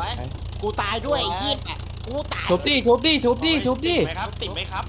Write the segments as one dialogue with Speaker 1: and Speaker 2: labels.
Speaker 1: วย กูตายด้วยไอ้เหี้ยกูตาย
Speaker 2: ชุบดิชุบดิชุบดิชุบดิ
Speaker 3: ติดไหมครับ
Speaker 4: ติ
Speaker 5: ดไห
Speaker 3: มครับ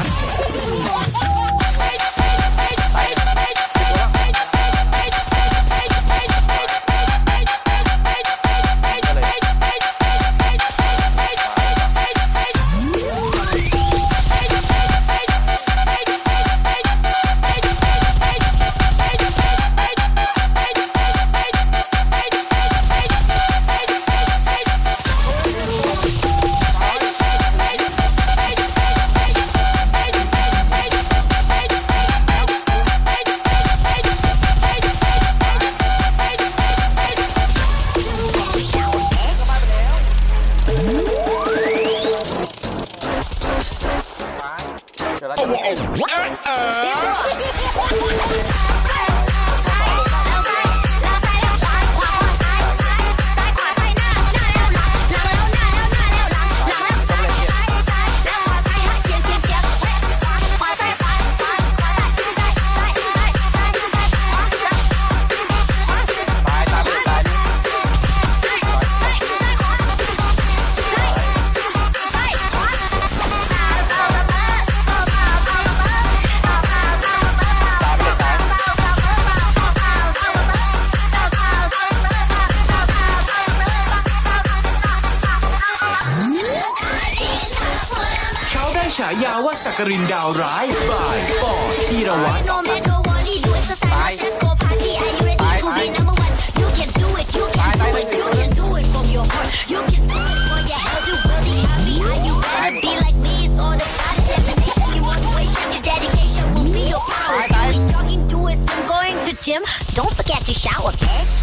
Speaker 5: on. ายาว่าสักกรินดาวร้ายบายปอธีรวัตร
Speaker 4: No matter what you exercise, just go party. Are you ready to be number one? You can do it, you can do it, you can do it from your heart. You can do it for your health, you really happy. Are you ready to be like me? It's all the body definition. You want to waste your dedication will be your power. Doing jogging, do it, I'm going to gym. Don't forget to shower, bitch.